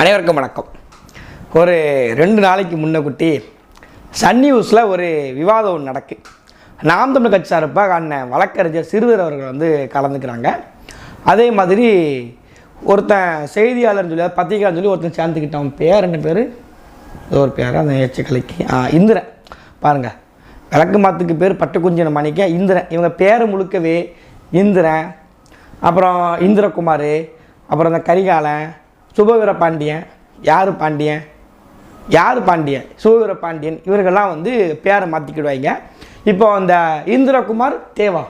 அனைவருக்கும் வணக்கம். ஒரு ரெண்டு நாளைக்கு முன்ன குட்டி சன் நியூஸில் ஒரு விவாதம் ஒன்று நடக்கு. நாம் தமிழ் கட்சி சார்பாக அண்ணன் வழக்கறிஞர் சிறுவர் அவர்கள் வந்து கலந்துக்கிறாங்க. அதே மாதிரி ஒருத்தன் செய்தியாளர்னு சொல்லி பத்திரிகையாளர் சொல்லி ஒருத்தன் சேர்ந்துக்கிட்டான். பேர் ரெண்டு பேர்? ஏதோ ஒரு பேர்? அந்த எச்சக்கலைக்கு கலைக்கு. இந்திரன். பாருங்கள் விளக்கு மாத்துக்கு பேர் பட்டுக்குஞ்சன மணிக்க இந்திரன். இவங்க பேர் முழுக்கவே இந்திரன். அப்புறம் இந்திரகுமார் அப்புறம் இந்த கரிகாலன் சுபவீர பாண்டியன் யார் பாண்டியன்? யார் பாண்டியன்? சுபவீர பாண்டியன். இவர்கள்லாம் வந்து பேரை மாற்றிக்கிடுவாங்க இப்போ அந்த இந்திரகுமார் தேவா.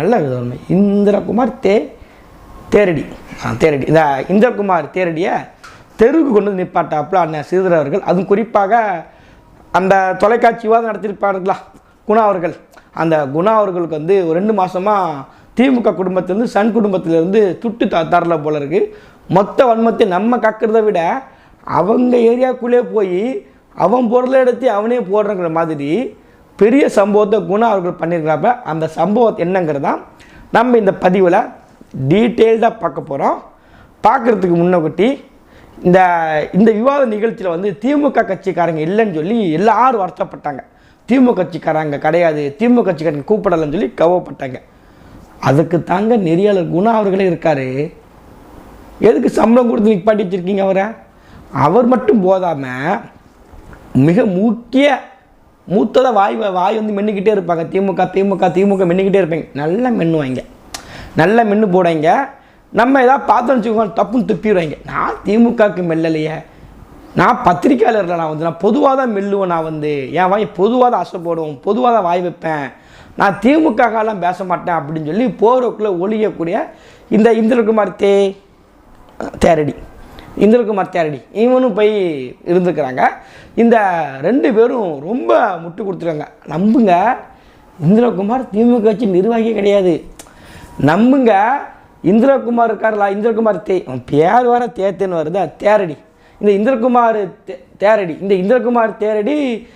நல்ல விதம் இந்திரகுமார் தே தேரடி. தேரடி. இந்த இந்திரகுமார் தேரடியை தெருவுக்கு கொண்டு வந்து நிப்பாட்டாப்புல அண்ணன் சிறுதர் அவர்கள். அதுவும் குறிப்பாக அந்த தொலைக்காட்சி விவாதம் நடத்தியிருப்பாருங்களா? குணா அவர்கள். அந்த குணா அவர்களுக்கு வந்து ஒரு ரெண்டு மாதமாக திமுக குடும்பத்திலேருந்து சன் குடும்பத்திலேருந்து துட்டு த தரல போல இருக்குது மொத்த வன்மத்தை நம்ம கக்கிறத விட அவங்க ஏரியாக்குள்ளே போய் அவன் பொருளை எடுத்து அவனே போடுறங்கிற மாதிரி பெரிய சம்பவத்தை குணா அவர்கள் பண்ணியிருக்கிறாப்ப அந்த சம்பவம் என்னங்கிறதான் நம்ம இந்த பதிவில் டீட்டெயில்டாக பார்க்க போகிறோம் பார்க்குறதுக்கு முன்னகுட்டி இந்த இந்த விவாத நிகழ்ச்சியில் வந்து திமுக கட்சிக்காரங்க இல்லைன்னு சொல்லி எல்லாரும் வருத்தப்பட்டாங்க. திமுக கட்சிக்காரங்க கிடையாது திமுக கட்சிக்காரங்க கூப்பிடலன்னு சொல்லி கவப்பட்டாங்க அதுக்கு தாங்க நெறியாளர் குணா அவர்களே இருக்காரு. எதுக்கு சம்பளம் கொடுத்து நிற்பாட்டி வச்சுருக்கீங்க அவரை? அவர் மட்டும் போதாமல் மிக முக்கிய மூத்ததாக வாய் வாய் வந்து மென்னுக்கிட்டே இருப்பாங்க. திமுக திமுக திமுக மென்னுக்கிட்டே இருப்பாங்க. நல்லா மென்னுவாங்க நல்லா மென்று போடுவாங்க நம்ம எதாவது பார்த்தோம்னு வச்சுக்கோங்க தப்புன்னு துப்பிடுவாங்க. நான் திமுகவுக்கு மெல்லலையே. நான் பத்திரிக்கையாளரில் நான் வந்து நான் பொதுவாக தான் மெல்லுவேன் நான் வந்து. என் வாய் பொதுவாக தான் ஆசைப்படுவோம் பொதுவாக தான் வாய் வைப்பேன். நான் திமுகலாம் பேச மாட்டேன் அப்படின்னு சொல்லி போகிறக்குள்ளே ஒழியக்கூடிய இந்த இந்திரகுமார் தே தேரடி. இந்திரகுமார் தேரடி. இவனும் போய் இருந்துக்கிறாங்க. இந்த ரெண்டு பேரும் ரொம்ப முட்டு கொடுத்துருக்காங்க. நம்புங்க. இந்திரகுமார் திமுக கட்சி நிர்வாகியே கிடையாது. நம்புங்க. இந்திரகுமார் இருக்கார்ல இந்திரகுமார் தே பேர் வர தேத்தேன்னு வருதா தேரடி. இந்த இந்திரகுமார் தே தேரடி இந்த இந்திரகுமார் தேரடி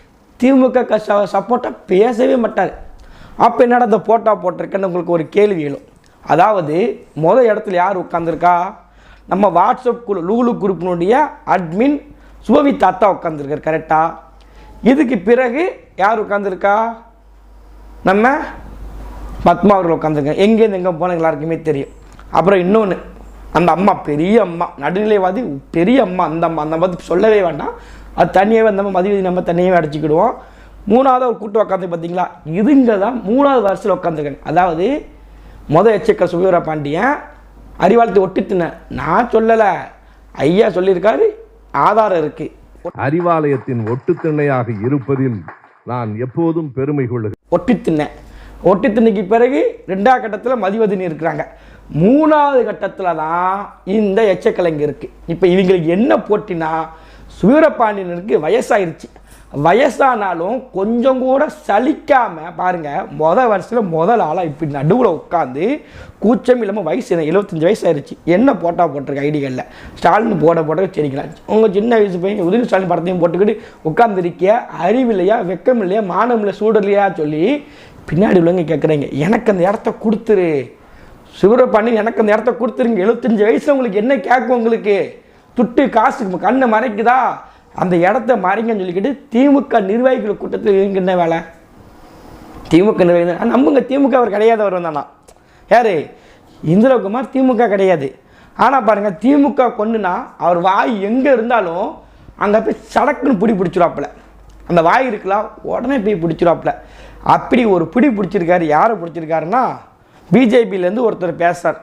திமுக க சப்போர்ட்டாக பேசவே மாட்டார். அப்போ என்னடா இந்த போட்டா போட்டிருக்கேன்னு உங்களுக்கு ஒரு கேள்வி எழும். அதாவது மொதல் இடத்துல யார் உட்காந்துருக்கா நம்ம வாட்ஸ்அப் குழு லூலு குரூப்பினுடைய அட்மின் சுபவி தாத்தா உட்காந்துருக்கார் கரெக்டாக இதுக்கு பிறகு யார் உட்காந்துருக்கா நம்ம பத்மா அவர்கள் உட்காந்துருக்காங்க எங்கேருந்து எங்கே போன எல்லாருக்குமே தெரியும். அப்புறம் இன்னொன்று அந்த அம்மா பெரிய அம்மா நடுநிலைவாதி பெரிய அம்மா அந்த அம்மா அந்த மாதிரி சொல்லவே வேண்டாம். அது தனியாகவே அந்த அம்மா மதிவதி நம்ம தனியாகவே அடிச்சுக்கிடுவோம். மூணாவது ஒரு கூட்டம் உட்காந்து பார்த்தீங்களா இதுங்க தான் மூணாவது வருஷத்தில் உட்காந்துருக்காங்க அதாவது மொதல் எச்சக்க சுபீர பாண்டியன் அறிவாளத்தை ஒட்டித்தின நான் சொல்லலை. ஐயா சொல்லியிருக்காரு ஆதாரம் இருக்குது அறிவாலயத்தின் ஒட்டுத்திண்ணையாக இருப்பதில் நான் எப்போதும் பெருமை கொள்ளுகிறேன். ஒட்டி திண்ணை ஒட்டி திண்ணைக்கு பிறகு ரெண்டாவது கட்டத்தில் மதிவதினி இருக்கிறாங்க. மூணாவது கட்டத்தில் தான் இந்த எச்சக்கலைங்க இருக்குது இப்போ இவங்களுக்கு என்ன போட்டினா சுவீரபாண்டியனுக்கு வயசாயிருச்சு. வயசானாலும் கொஞ்சம் கூட சலிக்காமல் பாருங்கள் மொதல் வருஷத்தில் முதல் ஆளாக இப்படி நடுவில் உட்காந்து கூச்சம் இல்லாமல் வயசு என்ன எழுபத்தஞ்சு வயசு ஆயிடுச்சு என்ன போட்டால் போட்டிருக்க ஐடிகளில்? ஸ்டாலின் போட போட்ட சரிக்கலாம் உங்கள் சின்ன வயசு பையன் உதவி ஸ்டாலின் படத்தையும் போட்டுக்கிட்டு உட்காந்துருக்கிய அறிவில்லையா வெக்கம் இல்லையா மானம் இல்லை சூடலையா சொல்லி பின்னாடி உள்ளவங்க கேட்குறீங்க எனக்கு அந்த இடத்த கொடுத்துரு. சிவரப்பாண்டி எனக்கு அந்த இடத்த கொடுத்துருங்க. எழுபத்தஞ்சு வயசில் உங்களுக்கு என்ன கேட்கும் உங்களுக்கு? துட்டு காசு கண்ணை மறைக்குதா? அந்த இடத்த மறைங்கன்னு சொல்லிக்கிட்டு திமுக நிர்வாகிகள் கூட்டத்தில் இவங்க என்ன வேலை? திமுக நிர்வாகி நம்புங்க திமுக அவர் கிடையாதவர் வந்தானா? யார்? இந்திரகுமார் திமுக கிடையாது. ஆனால் பாருங்கள் திமுக கொண்டுனா அவர் வாய் எங்கே இருந்தாலும் அங்கே போய் சடக்குன்னு பிடி பிடிச்சிருவாப்புல. அந்த வாய் இருக்கலாம் உடனே போய் பிடிச்சிருவாப்புல. அப்படி ஒரு பிடி பிடிச்சிருக்காரு யாரை பிடிச்சிருக்காருன்னா பிஜேபியிலேருந்து ஒருத்தர் பேசுகிறார்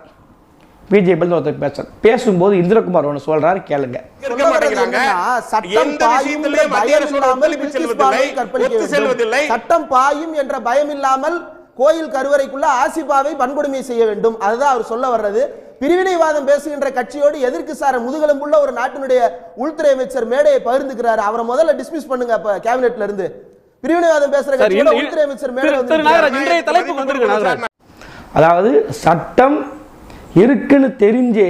பிஜேபியிலேருந்து ஒருத்தர் பேசுறார். பேசும்போது இந்திரகுமார் ஒன்று சொல்கிறாரு கேளுங்க. சட்டம் பாயும் என்ற பயம் இல்லாமல் கோயில் கருவறைக்குள்ள ஆசிபாவை வன்கொடுமை செய்ய வேண்டும். அதுதான் அவர் சொல்ல வர்றது. பிரிவினைவாதம் பேசுகின்ற கட்சியோடு எதிர்க்கு சார முதுகெலும்புள்ள ஒரு நாட்டினுடைய உள்துறை அமைச்சர் மேடையை பகிர்ந்துக்கிறாரு. அவரை முதல்ல டிஸ்மிஸ் பண்ணுங்க அப்ப கேபினெட்ல இருந்து. பிரிவினைவாதம் பேசுற கட்சியோட உள்துறை அமைச்சர் மேடை அதாவது சட்டம் இருக்குன்னு தெரிஞ்சே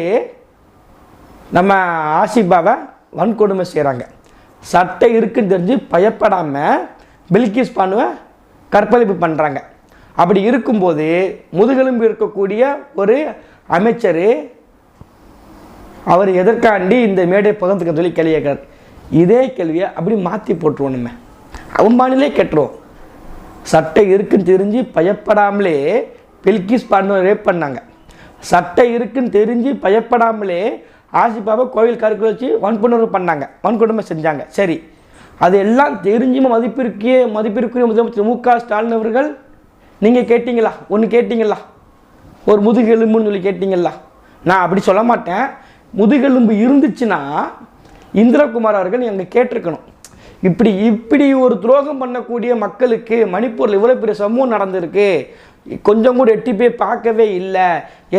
நம்ம ஆசிபாவை வன்கொடுமை செய்கிறாங்க சட்டை இருக்குன்னு தெரிஞ்சு பயப்படாமல் பில்கிஸ் பானுவை கற்பழிப்பு பண்ணுறாங்க அப்படி இருக்கும்போது முதுகெலும்பு இருக்கக்கூடிய ஒரு அமைச்சர் அவர் எதற்காண்டி இந்த மேடை பகிர்ந்துக்க சொல்லி கேள்வி கேட்குறார். இதே கேள்வியை அப்படி மாற்றி போட்டுருவோம் நம்ம அவமானிலே கேட்டுருவோம். சட்டை இருக்குன்னு தெரிஞ்சு பயப்படாமலே பில்கிஸ் பண்ண ரேப் பண்ணாங்க. சட்டை இருக்குன்னு தெரிஞ்சு பயப்படாமலே ஆசிபாபா கோவில் கருக்கு வச்சு வன்புணர்வு பண்ணாங்க. வன்கொடுமை செஞ்சாங்க. சரி. அது எல்லாம் தெரிஞ்சும் மதிப்பிற்கே மதிப்பிற்குரிய முதலமைச்சர் மு க ஸ்டாலின் அவர்கள் நீங்கள் கேட்டிங்களா? ஒன்று கேட்டிங்களா? ஒரு முதுகெலும்புன்னு சொல்லி கேட்டிங்களா? நான் அப்படி சொல்ல மாட்டேன். முதுகெலும்பு இருந்துச்சுன்னா இந்திரகுமார் அவர்கள் எங்கள் கேட்டிருக்கணும். இப்படி இப்படி ஒரு துரோகம் பண்ணக்கூடிய மக்களுக்கு மணிப்பூரில் இவ்வளோ பெரிய சமூகம் நடந்திருக்கு. கொஞ்சம் கூட எட்டி போய் பார்க்கவே இல்லை.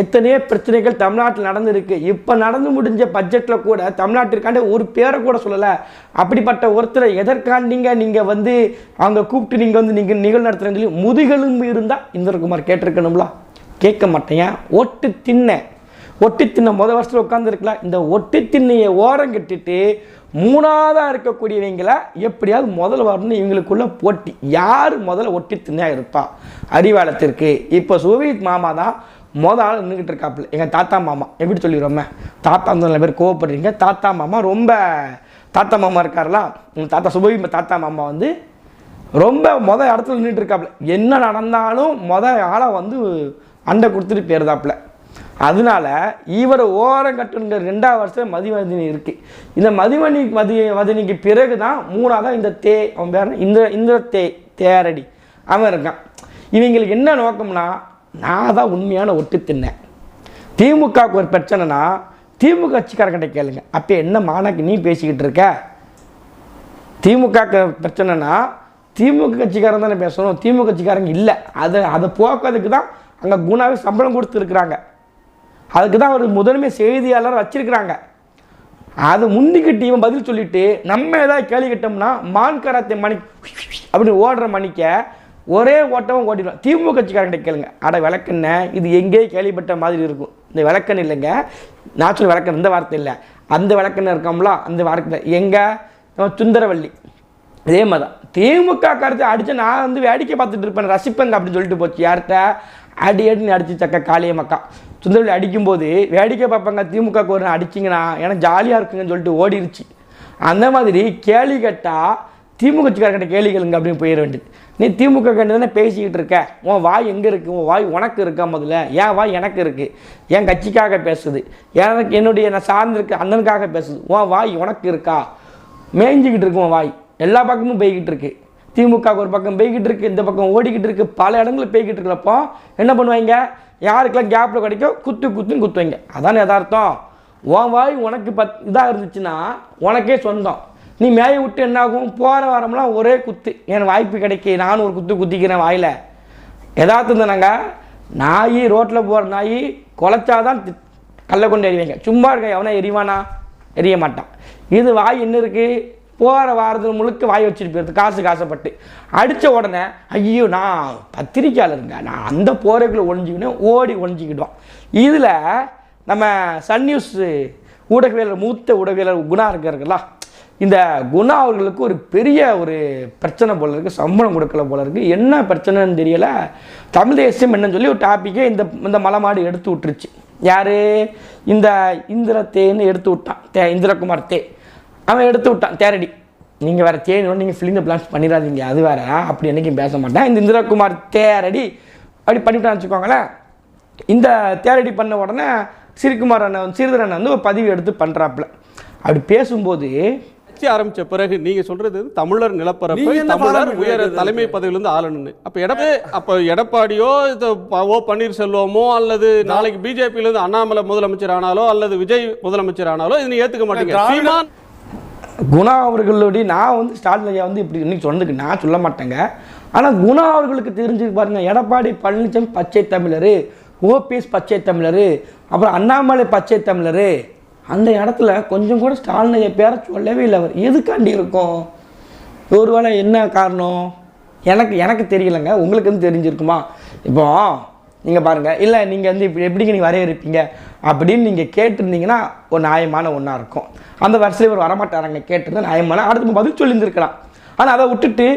எத்தனையோ பிரச்சனைகள் தமிழ்நாட்டில் நடந்திருக்கு. இப்போ நடந்து முடிஞ்ச பட்ஜெட்டில் கூட தமிழ்நாட்டிற்காண்ட ஒரு பேரை கூட சொல்லலை. அப்படிப்பட்ட ஒருத்தரை எதற்காண்டிங்க நீங்கள் வந்து அவங்க கூப்பிட்டு நீங்கள் வந்து நீங்கள் நிகழ் நடத்துறேன்னு சொல்லி முதுகெலும்பு இருந்தால் இந்திரகுமார் கேட்டிருக்கணும்ல? கேட்க மாட்டேன். ஒட்டு தின்ன ஒட்டு தின்ன முத வருஷத்தில் உட்காந்துருக்கலாம் இந்த ஒட்டு திண்ணையை ஓரம் கட்டிட்டு மூணாவதாக இருக்கக்கூடியவங்களை எப்படியாவது முதல்ல வரணும் இவங்களுக்குள்ள போட்டி. யார் முதல்ல ஒட்டி திண்ணையாக இருப்பா? அறிவாளத்திற்கு இப்போ சோவியத் மாமா தான் மொதல் ஆள் நின்றுக்கிட்டு இருக்காப்புல. எங்கள் தாத்தா மாமா. எப்படி சொல்லிடுறோமே? தாத்தா வந்து நிறைய பேர் கோவப்படுறீங்க. தாத்தா மாமா ரொம்ப தாத்தா மாமா இருக்கார்லாம் உங்கள் தாத்தா சுபவி தாத்தா மாமா வந்து ரொம்ப மொதல் இடத்துல நின்றுட்டு இருக்காப்புல. என்ன நடந்தாலும் மொதல் ஆளை வந்து அண்டை கொடுத்துட்டு போயிருந்தாப்புல. அதனால இவர் ஓரம் கட்டுங்கிற ரெண்டாவது வருஷம் மதிவதனி இருக்கு. இந்த மதிவனி மதி வதனிக்கு பிறகு தான் மூணாவதாக இந்த தே அவன் பேர் இந்த இந்த தே தேரடி. அவன் இருக்கான். இவங்களுக்கு என்ன நோக்கம்னா நான் தான் உண்மையான ஒட்டு தின்னேன் திமுகவுக்கு ஒரு பிரச்சனைனா திமுக கட்சிக்காரங்கிட்ட கேளுங்க. அப்போ என்ன மாணாக்கு நீ பேசிக்கிட்டு இருக்க? திமுக பிரச்சனைனா திமுக கட்சிக்காரன் தானே பேசணும். திமுக கட்சிக்காரங்க இல்லை. அதை அதை போக்குறதுக்கு தான் அங்கே குணாவே சம்பளம் கொடுத்துருக்குறாங்க. அதுக்கு தான் அவர் முதன்மை செய்தியாளர் வச்சிருக்கிறாங்க. அது முந்திக்கிட்டு இவன் பதில் சொல்லிட்டு நம்ம ஏதாவது கேள்வி கிட்டோம்னா மான் கராத்தே மணி அப்படின்னு ஓடுற மணிக்க ஒரே ஓட்டமும் ஓடிடும் திமுக கட்சிக்காரங்கிட்ட கேளுங்க. அட விளக்கெண்ண இது எங்கேயோ கேள்விப்பட்ட மாதிரி இருக்கும். இந்த விளக்கண் இல்லைங்க. நேச்சுரல் விளக்கன் விளக்கண் இந்த வார்த்தை இல்லை. அந்த விளக்கண் இருக்கோம்ல அந்த வார்த்தை எங்கே? நம்ம சுந்தரவள்ளி இதே மாதிரி தான் திமுக கருத்தை அடித்து நான் வந்து வேடிக்கை பார்த்துட்டு இருப்பேன். ரசிப்பேங்க அப்படின்னு சொல்லிட்டு போச்சு. யார்கிட்ட? அடி அடின்னு அடிச்சு சக்க காளிய சுந்தரவெளி அடிக்கும்போது வேடிக்கை பார்ப்பாங்க திமுக ஒரு அடிச்சிங்கன்னா ஏன்னா ஜாலியாக இருக்குங்கன்னு சொல்லிட்டு ஓடிருச்சு. அந்த மாதிரி கேள்வி கேட்டால் திமுக கட்சிக்காரர்கிட்ட கேள்வி கேளுங்க அப்படின்னு போயிட வேண்டியது. நீ திமுக கண்டு தானே பேசிக்கிட்டு இருக்க? உன் வாய் எங்கே இருக்குது உன் வாய் உனக்கு இருக்கா முதல்ல? என் வாய் எனக்கு இருக்கு. என் கட்சிக்காக பேசுது. எனக்கு என்னுடைய நான் சார்ந்திருக்க அண்ணனுக்காக பேசுது. உன் வாய் உனக்கு இருக்கா? மேய்ஞ்சிக்கிட்டு இருக்கு உன் வாய். எல்லா பக்கமும் போய்கிட்டு இருக்கு. திமுக ஒரு பக்கம் போய்கிட்டு இருக்கு இந்த பக்கம் ஓடிக்கிட்டு இருக்கு பல இடங்களில் போய்கிட்டு இருக்கிறப்போ என்ன பண்ணுவாங்க? யாருக்கெல்லாம் கேப்பில் கிடைக்கும் குத்து குத்துன்னு குத்துவாங்க. அதான் யதார்த்தம். உன் வாய் உனக்கு பத் இதாக இருந்துச்சுன்னா உனக்கே சொந்தம். நீ மேய விட்டு என்ன ஆகும் போகிற வாரம்லாம் ஒரே குத்து. எனக்கு வாய்ப்பு கிடைக்கி நானும் ஒரு குத்து குத்திக்கிறேன் வாயில். எதார்த்தம் தானங்க? நாய் ரோட்டில் போகிற நாய் குலைச்சாதான் கல்லை கொண்டு எறிவாங்க. சும்மா இருக்க எவனா எறிவானா? எரிய மாட்டான். இது வாய் என்ன இருக்குது போகிற வாரத்தில் முழுக்க வாய் வச்சுட்டு போயிடுது காசு காசப்பட்டு. அடித்த உடனே ஐயோ நான் பத்திரிக்கையாளருங்க நான் அந்த போரைக்குள்ளே ஒழிஞ்சிக்கினேன் ஓடி ஒழிஞ்சிக்கிட்டோம் இதில் நம்ம சன் நியூஸ் ஊடகவியலர் மூத்த ஊடகவியலர் குணா இருக்காருங்களா இந்த குணா அவர்களுக்கு ஒரு பெரிய ஒரு பிரச்சனை போல இருக்குது சம்பளம் கொடுக்கல போல இருக்குது என்ன பிரச்சனைன்னு தெரியலை. தமிழ் தேசியம் என்னன்னு சொல்லி ஒரு டாப்பிக்கே இந்த இந்த மலைமாடு எடுத்து விட்டுருச்சு. யார்? இந்த இந்திர தேன்னு எடுத்து விட்டான். தே இந்திரகுமார் தே. அவன் எடுத்து விட்டான். தேரடி. நீங்கள் வேறு தேனோட நீங்கள் ஃபிலிம் பிளான்ஸ் பண்ணிடாதீங்க. அது வேற. அப்படி என்னைக்கும் பேச மாட்டேன். இந்த இந்திரகுமார் தேரடி. அப்படி பண்ணிவிட்டான்னு வச்சுக்கோங்களேன். இந்த தேரடி பண்ண உடனே சிறுகுமார் அண்ணன் வந்து சிறிதர் அண்ணன் வந்து ஒரு பதிவு எடுத்து பண்ணுறாப்புல அப்படி பேசும்போது கட்சி ஆரம்பிச்ச பிறகு நீங்க சொல்றது தமிழர் நிலப்பரப்பை தமிழர் உயர்? தலைமை பதவியிலிருந்து ஆளணும்னு. அப்ப எடப்பா அப்ப எடப்பாடியோ ஓ பன்னீர்செல்வமோ அல்லது நாளைக்கு பிஜேபியில இருந்து அண்ணாமலை முதலமைச்சர் ஆனாலோ அல்லது விஜய் முதலமைச்சர் ஆனாலோ இதை நீ ஏத்துக்க மாட்டீங்க. குணா அவர்களுடைய நான் வந்து ஸ்டாலின்யா வந்து இப்படி இன்னைக்கு சொன்னதுக்கு நான் சொல்ல மாட்டேங்க. ஆனால் குணா அவர்களுக்கு தெரிஞ்சு பாருங்க எடப்பாடி பழனிசாமி பச்சை தமிழர் ஓபிஎஸ் பச்சை தமிழர் அப்புறம் அண்ணாமலை பச்சை தமிழர். அந்த இடத்துல கொஞ்சம் கூட ஸ்டாலின் ஐயா பேரை சொல்லவே இல்லை அவர். எதுக்காண்டி இருக்கும்? ஒருவேளை என்ன காரணம்? எனக்கு எனக்கு தெரியலைங்க. உங்களுக்கு வந்து தெரிஞ்சிருக்குமா? இப்போ நீங்கள் பாருங்கள் இல்லை நீங்கள் வந்து இப்படி எப்படிங்க நீங்கள் வரையறுப்பீங்க? அப்படின்னு நீங்கள் கேட்டிருந்தீங்கன்னா ஒரு நியாயமான ஒன்றா இருக்கும். அந்த வரிசையில் இவர் வரமாட்டாராங்க கேட்டிருந்தா நியாயமான அடுத்து பதில் சொல்லியிருந்திருக்கலாம். ஆனால் அதை விட்டுட்டு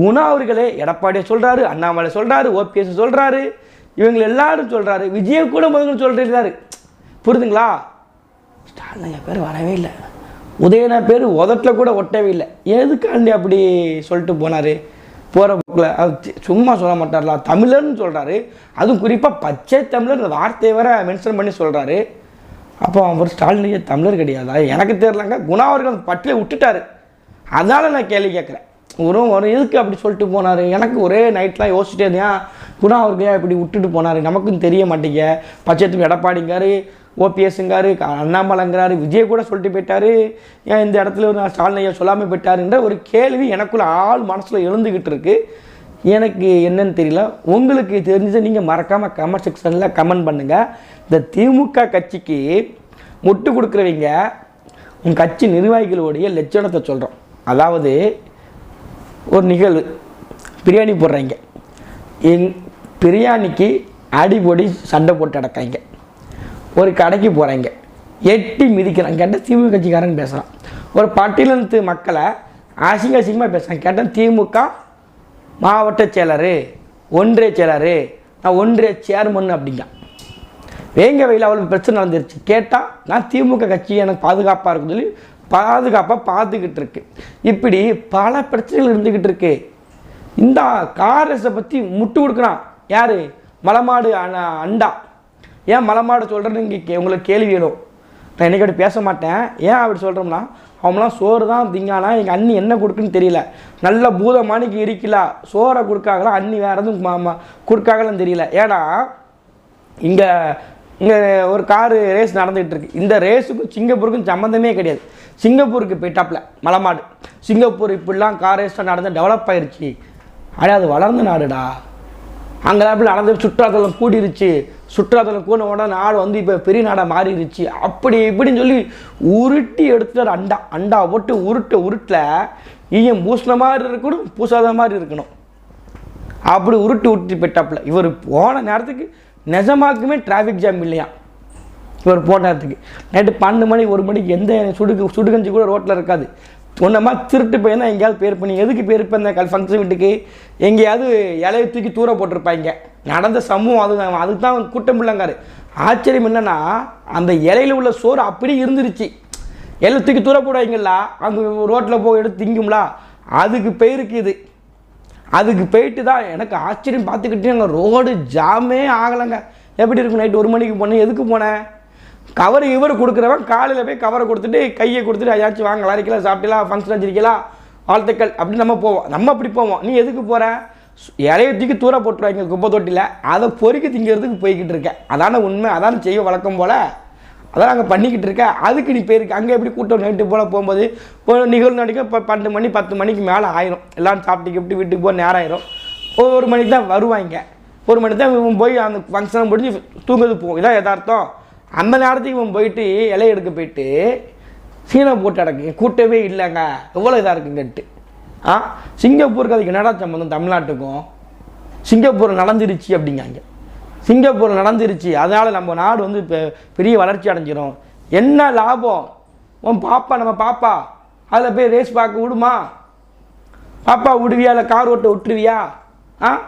குணா அவர்களே எடப்பாடியை சொல்கிறாரு அண்ணாமலை சொல்கிறாரு ஓபிஎஸ் சொல்கிறாரு இவங்க எல்லாரும் சொல்கிறாரு விஜய கூட முதல்ல சொல்கிறாரு புரிதுங்களா? ஸ்டாலின் என் பேர் வரவே இல்லை. உதயனா பேர் உதட்டில் கூட ஒட்டவே இல்லை. எதுக்காண்டி அப்படி சொல்லிட்டு போனார்? போகிற போக்கில் அது சும்மா சொல்ல மாட்டார்லாம் தமிழர்னு சொல்கிறாரு அதுவும் குறிப்பாக பச்சை தமிழர் வார்த்தையை வர மென்ஷன் பண்ணி சொல்கிறாரு அப்போ அவர் ஸ்டாலின் ஐயா தமிழர் கிடையாதா? எனக்கு தெரிலங்க குணா அவர்கள் பட்டியலை விட்டுட்டாரு. அதனால் நான் கேள்வி கேட்குறேன். ஒரு ஒரு எதுக்கு அப்படி சொல்லிட்டு போனார்? எனக்கு ஒரே நைட்லாம் யோசிச்சுட்டே இருந்தேன். குணா அவர்கள் இப்படி விட்டுட்டு போனார்? நமக்கும் தெரிய மாட்டேங்க. பட்சத்துக்கு எடப்பாடிங்காரு ஓபிஎஸ்ங்காரு அண்ணாமலைங்கிறாரு விஜய் கூட சொல்லிட்டு போயிட்டார். ஏன் இந்த இடத்துல நான் ஸ்டாலின் ஐயா சொல்லாமல் போயிட்டாருன்ற ஒரு கேள்வி எனக்குள்ள ஆள் மனசில் எழுந்துக்கிட்டு இருக்குது எனக்கு என்னன்னு தெரியல. உங்களுக்கு தெரிஞ்சதை நீங்கள் மறக்காமல் கமெண்ட் செக்ஷனில் கமெண்ட் பண்ணுங்கள் இந்த திமுக கட்சிக்கு முட்டு கொடுக்குறவங்க உங்கள் கட்சி நிர்வாகிகளுடைய லட்சணத்தை சொல்கிறோம் அதாவது ஒரு நிகழ்வு. பிரியாணி போடுறீங்க. எங் பிரியாணிக்கு அடிபொடி சண்டை போட்டு அடக்காங்க ஒரு கடைக்கு போகிறாங்க எட்டி மிதிக்கிறாங்க. கேட்டால் திமுக கட்சிக்காரன் பேசுகிறான் ஒரு பட்டியலத்து மக்களை அசிங்க அசிங்கமாக பேசுகிறாங்க கேட்டால் திமுக மாவட்ட செயலர் ஒன்றிய செயலர் நான் ஒன்றிய சேர்மன் அப்படிங்க வேங்க வயலில் அவ்வளோ பிரச்சனை நடந்துருச்சு கேட்டால் நான் திமுக கட்சி எனக்கு பாதுகாப்பாக இருக்குன்னு சொல்லி பாதுகாப்பாக பார்த்துக்கிட்டு இருக்கு. இப்படி பல பிரச்சனைகள் இருந்துக்கிட்டு இருக்கு. இந்த காரஸை பற்றி முட்டு கொடுக்குறான். யார்? மலமாடு அண்ணா- அண்டா. ஏன் மலமாடு சொல்கிறேன்னு இங்கே கே உங்களுக்கு கேள்வி வேணும். நான் என்னைக்கு அப்படி பேச மாட்டேன். ஏன் அப்படி சொல்கிறோம்னா அவங்களாம் சோறு தான் திங்கானா? எங்கள் அண்ணி என்ன கொடுக்குன்னு தெரியல. நல்ல பூதமானிக்கு இருக்கலா? சோறை கொடுக்காங்களா அண்ணி வேறு எதுவும் மா- மா- கொடுக்காங்களான்னு தெரியல. ஏன்னா இங்கே இங்கே ஒரு காரு ரேஸ் நடந்துகிட்டு இருக்கு இந்த ரேஸுக்கும் சிங்கப்பூருக்கும் சம்மந்தமே கிடையாது. சிங்கப்பூருக்கு போயிட்டாப்ல மலைமாடு. சிங்கப்பூர் இப்படிலாம் கார் ரேஸ்லாம் நடந்து டெவலப் ஆயிடுச்சு ஆனால் அது வளர்ந்த நாடுடா. அங்கே அப்படி நடந்து சுற்றுலாத்தலம் கூட்டிருச்சு சுற்றுலாத்தலம் கூட உடனே நாடு வந்து இப்போ பெரிய நாடாக மாறிடுச்சு. அப்படி இப்படின்னு சொல்லி உருட்டி எடுத்துட்டு அண்டா. அண்டா போட்டு உருட்டு உருட்டில் ஈயம் பூசின மாதிரி இருக்கணும் பூசாத மாதிரி இருக்கணும். அப்படி உருட்டு உருட்டி பெட்டாப்பில் இவர் போன நேரத்துக்கு நிஜமாக்குமே டிராஃபிக் ஜாம் இல்லையா? இவர் போன நேரத்துக்கு. நைட்டு பன்னெண்டு மணி ஒரு மணிக்கு எந்த சுடுகு சுடுகஞ்சி கூட ரோட்டில் இருக்காது. ஒன்றமா திருட்டு பையன் தான் எங்கேயாவது பேர் பண்ணி எதுக்கு பேர் பண்ண கல் ஃபங்க்ஷன் வீட்டுக்கு? எங்கேயாவது இலையை தூக்கி தூர போட்டிருப்பாங்க. நடந்த சமூகம் அதுதான். அதுக்கு தான் கூட்டம் பிள்ளைங்காரு. ஆச்சரியம் என்னன்னா அந்த இலையில உள்ள சோறு அப்படியே இருந்துருச்சு. இலை தூக்கி தூர போடுவாங்களா அங்கே ரோட்டில் போய் எடுத்து திங்கும்லா அதுக்கு பேருக்கு இது. அதுக்கு போயிட்டு தான் எனக்கு ஆச்சரியம் பார்த்துக்கிட்டே அங்கே ரோடு ஜாமே ஆகலைங்க. எப்படி இருக்கும் நைட்டு ஒரு மணிக்கு போனேன். எதுக்கு போனேன்? கவர் இவர் கொடுக்குறவன் காலையில் போய் கவரை கொடுத்துட்டு கையை கொடுத்துட்டு ஐயாச்சும் வாங்க அரைக்கலாம் சாப்பிட்டலாம் ஃபங்க்ஷன் வச்சிருக்கலாம் வாழ்த்துக்கள். அப்படின்னு நம்ம போவோம். நம்ம அப்படி போவோம். நீ எதுக்கு போகிற இலைய தூர போட்டுருவாங்க குப்பை தொட்டியில். அதை பொறுக்கி திங்கிறதுக்கு போய்கிட்டு இருக்கேன் அதான உண்மை. அதான செய்ய வழக்கம் போல். அதான் அங்கே பண்ணிக்கிட்டு இருக்கேன் அதுக்கு நீ போயிருக்கு. அங்கே எப்படி கூட்டம் நைட்டு போல் போகும்போது நிகழ்வு நடிக்க இப்போ பன்னெண்டு மணி பத்து மணிக்கு மேலே ஆயிரும். எல்லாம் சாப்பிட்டு கிப்ட்டு வீட்டுக்கு போக நேரம் ஆயிரும். ஒரு மணிக்கு தான் வருவாங்க. ஒரு மணிக்கு தான் போய் அந்த ஃபங்க்ஷன் முடிஞ்சு தூங்குறது போகும் இதான் யதார்த்தம். அந்த நேரத்துக்கு இவன் போயிட்டு இலை எடுக்க போயிட்டு சீனை போட்டு அடக்கு கூட்டவே இல்லைங்க எவ்வளோ இதாக இருக்குங்கன்ட்டு. ஆ? சிங்கப்பூருக்கு அதுக்கு என்னடா சம்பந்தம் தமிழ்நாட்டுக்கும்? சிங்கப்பூர் நடந்துருச்சு அப்படிங்காங்க. சிங்கப்பூர் நடந்துருச்சு அதனால் நம்ம நாடு வந்து இப்போ பெரிய வளர்ச்சி அடைஞ்சிரும். என்ன லாபம்? உன் பாப்பா நம்ம பாப்பா அதில் போய் ரேஸ் பார்க்க விடுமா? பாப்பா விடுவியா இல்லை கார் ஓட்ட விட்டுருவியா? ஆ?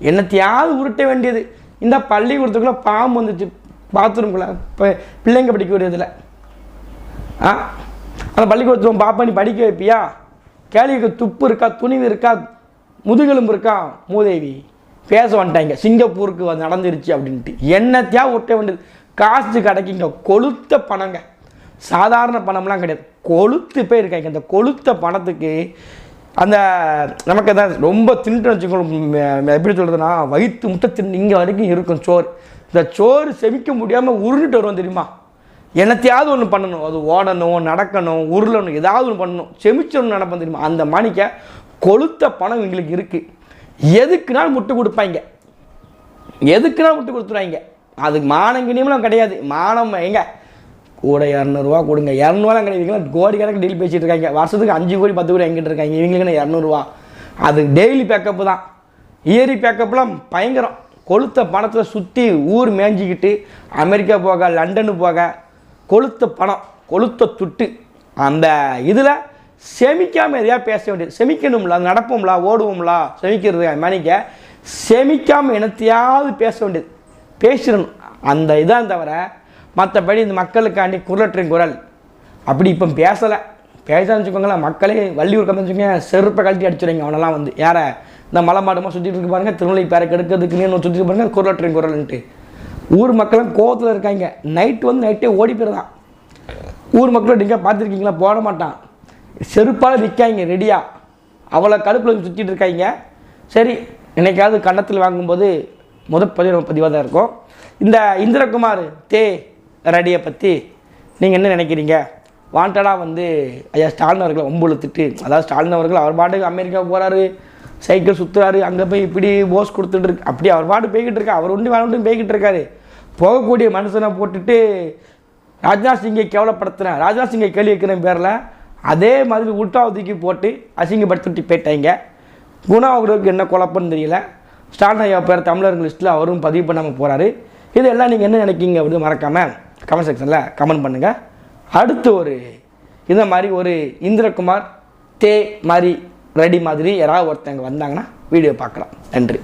என்னத்தையாவது உருட்ட வேண்டியது. இந்த பள்ளிக்கூடத்துக்குள்ளே பாம்பு வந்துச்சு. பாத்ரூம்குள்ளே இப்போ பிள்ளைங்க படிக்க இதில் ஆ? அந்த பள்ளிக்கூடத்தில் பாப்பா நீ படிக்க வைப்பியா? கேள்விக்கு துப்பு இருக்கா துணிவு இருக்கா முதுகெலும்பு இருக்கா? மூதேவி பேச வந்துட்டாங்க. சிங்கப்பூருக்கு வந்து நடந்துருச்சு அப்படின்ட்டு. என்னத்தையா ஒட்ட வேண்டியது? காசு கிடைக்குங்க. கொளுத்த பணங்க. சாதாரண பணம்லாம் கிடையாது. கொளுத்து போய் இருக்காங்க இந்த கொளுத்த பணத்துக்கு அந்த நமக்கு தான் ரொம்ப தின்ட்டு வச்சுக்கணும் எப்படி சொல்கிறதுனா வயிற்று முட்டை தின்னு இங்கே வரைக்கும் இருக்கும் சோறு. இந்த சோறு செமிக்க முடியாமல் உருண்டுட்டு வருவோம் தெரியுமா? என்னத்தையாவது ஒன்று பண்ணணும். அது ஓடணும் நடக்கணும் உருளணும் ஏதாவது ஒன்று பண்ணணும். செமிச்சணும் நடப்போம் தெரியுமா? அந்த மணிக்க கொளுத்த பணம் எங்களுக்கு இருக்குது எதுக்குனாலும் முட்டு கொடுப்பாங்க. எதுக்குனாலும் முட்டு கொடுத்துருவாங்க? அதுக்கு மானம் கிணியமெல்லாம் கிடையாது. மானம் எங்கே? கூட இரநூறுவா கொடுங்க. இரநூறுவாலாம் கிடையாது இவங்களாம் கோடி கணக்கு டீல் பேசிட்டு இருக்காங்க. வருஷத்துக்கு அஞ்சு கோடி பத்து கோடி எங்கிட்டு இருக்காங்க. இவங்களுக்கு இரநூறுவா? அது டெய்லி பேக்கப்பு தான். இயரி பேக்கப்லாம் பயங்கரம். கொளுத்த பணத்தில் சுற்றி ஊர் மேய்ஞ்சிக்கிட்டு அமெரிக்கா போக லண்டனு போக கொளுத்த பணம் கொளுத்த துட்டு. அந்த இதில் செமிக்காமல் எதையா பேச வேண்டியது? செமிக்கணும்ல நடப்போம்ல ஓடுவோம்ல செமிக்கிறது மணிக்க. செமிக்காமல் இனத்தையாவது பேச வேண்டியது. பேசிடணும். அந்த இதான் தவிர மற்றபடி இந்த மக்களுக்காண்டி குரலற்றின் குரல். அப்படி இப்போ பேசலை. பேசான்னு வச்சுக்கோங்களேன் மக்களே வள்ளியூர் கம்மிச்சுக்கோங்க செருப்பை கழட்டி அடிச்சுடுங்க அவனெல்லாம் வந்து. யாரை? இந்த மலை மாடுமா சுற்றிட்டு இருக்கு பாருங்க திருநெல்வேலி பேரை கெடுக்கிறதுக்கு நீ சுற்றிட்டு பாருங்க குரலற்றின் குரல்ன்ட்டு. ஊர் மக்களும் கோவத்தில் இருக்காங்க. நைட்டு வந்து நைட்டே ஓடி போயிருந்தான் ஊர் மக்களும் நீங்கள் பார்த்துருக்கீங்களா? போட மாட்டான். செருப்பால் விற்காங்க ரெடியாக அவ்வளோ கழுப்பில் சுற்றிட்டு இருக்காங்க. சரி என்னைக்காவது கன்னத்தில் வாங்கும்போது முதல் பதிவு பதிவாக தான் இருக்கும். இந்த இந்திரகுமார் தே ரெடியை பற்றி நீங்கள் என்ன நினைக்கிறீங்க? வாண்டடாக வந்து ஐயா ஸ்டாலின் அவர்களை ஒம்புழுத்துட்டு அதாவது ஸ்டாலின் அவர்கள் அவர் பாட்டுக்கு அமெரிக்கா போகிறாரு சைக்கிள் சுற்றுறாரு அங்கே போய் இப்படி போஸ் கொடுத்துட்டு இருக்கு. அப்படி அவர் பாட்டு போய்கிட்டு இருக்கா அவர் உண்டு வேணும் போய்கிட்டு இருக்காரு. போகக்கூடிய மனுஷனை போட்டுட்டு ராஜ்நாத் சிங்கை கேவலப்படுத்துகிறேன் ராஜ்நாத் சிங்கை கேள்வி வைக்கிற பேரில் அதே மாதிரி உல்டாவை தூக்கி போட்டு அசிங்கப்படுத்திட்டு போயிட்டாங்க. குணா அவர்களுக்கு என்ன குழப்பம்னு தெரியல. ஸ்டாலின் ஐயா பேர் தமிழர்கள் லிஸ்ட்டில் அவரும் பதிவு பண்ணாமல் போகிறாரு இதெல்லாம் நீங்கள் என்ன நினைக்கிங்க அப்படின்னு மறக்காமல் கமெண்ட் செக்ஷனில் கமெண்ட் பண்ணுங்கள் அடுத்து ஒரு இந்த மாதிரி ஒரு இந்திரகுமார் தே மாதிரி ரெடி மாதிரி யாராவது ஒருத்தங்க வந்தாங்கன்னா வீடியோ பார்க்கலாம். நன்றி.